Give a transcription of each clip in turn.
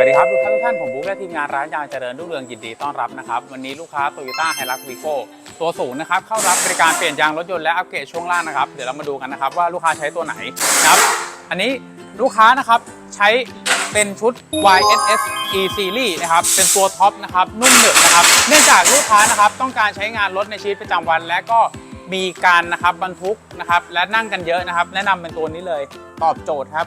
วัสดีครับทุกท่านทุกท่านผมบุ๊กและทีมงานร้านยางเจริญรุ่งเรืองยินดีต้อนรับนะครับ วันนี้ลูกค้า Toyota h i l u x v i g o ตัวสูงนะครับเข้ารับบริการเปลี่ยนยางรถยนต์และอัปเกรดช่วงล่างนะครับเดี๋ยวเรามาดูกันนะครับว่าลูกค้าใช้ตัวไหนนะครับอันนี้ลูกค้านะครับใช้เป็นชุด YSS E Series นะครับ เป็นตัวท็อปนะครับ นุ่มหนึบนะครับ เนื่องจากลูกค้านะครับ ต้องการใช้งานรถในชีวิตประจำวัน และก็ มีการนะครับบรรทุกนะครับและนั่งกันเยอะนะครับ แนะนำเป็นตัวนี้เลยตอบโจทย์ครับ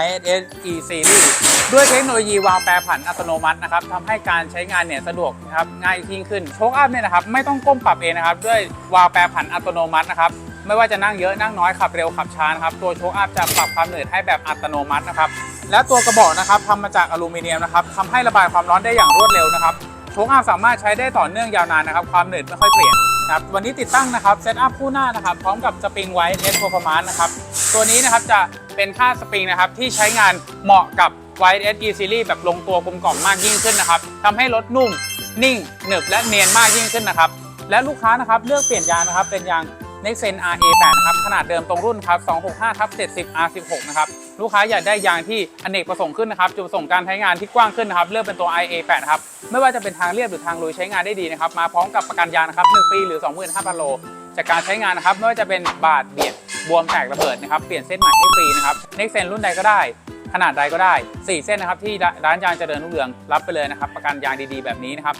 YSS E Series ด้วยเทคโนโลยีวาล์วแปรผันอัตโนมัตินะครับทำให้การใช้งานเนี่ยสะดวกนะครับง่ายยิ่งขึ้นโชคอัพเนี่ยนะครับไม่ต้องก้มปรับเองนะครับด้วยวาล์วแปรผันอัตโนมัตินะครับไม่ว่าจะนั่งเยอะนั่งน้อยขับเร็วขับช้านะครับตัวโชคอัพจะปรับความหนืดให้แบบอัตโนมัตินะครับและตัวกระบอกนะครับทำมาจากอลูมิเนียมนะครับทำให้ระบายความร้อนได้อย่างรวดเร็วนะครับ โชคอัพสามารถใช้ได้ต่อเนื่องยาวนานนะครับ ความหนืดไม่ค่อยเปลี่ยนนะครับวันนี้ติดตั้งนะครับเซตอัพคู่หน้านะครับ พร้อมกับสปริงไวท์เอสโ r ร o มานนะครับ ตัวนี้นะครับจะเป็นค่าสปริงนะครับที่ใช้งานเหมาะกับไวท์เอสกีซีรีส์แบบลงตัวกลมกล่อมมากยิ่งขึ้นนะครับทำให้รถนุ่ม นิ่งหนึบและเนียนมากยิ่งขึ้นนะครับ และลูกค้านะครับเลือกเปลี่ยนยางนะครับเป็นยาง Nexen RA8 นะครับขนาดเดิมตรงรุ่นครับ265ทับ70 R16 นะครับลูกค้าอยากได้ยางที่อเนกประสงค์ขึ้นนะครับจุดประสงค์การใช้งานที่กว้างขึ้นนะครับเลือกเป็นตัว IA8 ครับไม่ว่าจะเป็นทางเรียบหรือทางลุยใช้งานได้ดีนะครับมาพร้อมกับประกันยางนะครับ1ปีหรือ 25,000 โล จากการใช้งานนะครับไม่ว่าจะเป็นบาดเบียดบวมแตกระเบิดนะครับเปลี่ยนเส้นใหม่ให้ฟรีนะครับ Nexen รุ่นใดก็ได้ ขนาดใดก็ได้ 4 เส้นนะครับที่ร้านยางเจริญรุ่งเรืองรับไปเลยนะครับประกันยางดีๆ แบบนี้นะครับ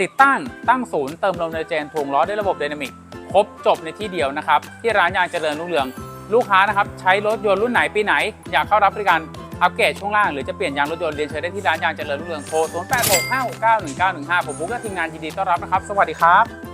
ติดตั้งตั้งศูนย์เติมลมในเจนถ่วงล้อด้วยระบบไดนามิก ครบจบในที่เดียวนะครับ ที่ร้านยางเจริญรุ่งเรือง ลูกค้านะครับใช้รถยนต์รุ่นไหนปีไหน อยากเข้ารับบริการอัปเกรดช่วงล่างหรือจะเปลี่ยนยางรถยนต์เรียนเชิญได้ที่ร้านยางเจริญรุ่งเรืองโทร 0 8 6 5 6 9 1 9 1 5 ผมบุ๊กและทีมงานยินดีต้อนรับนะครับ สวัสดีครับ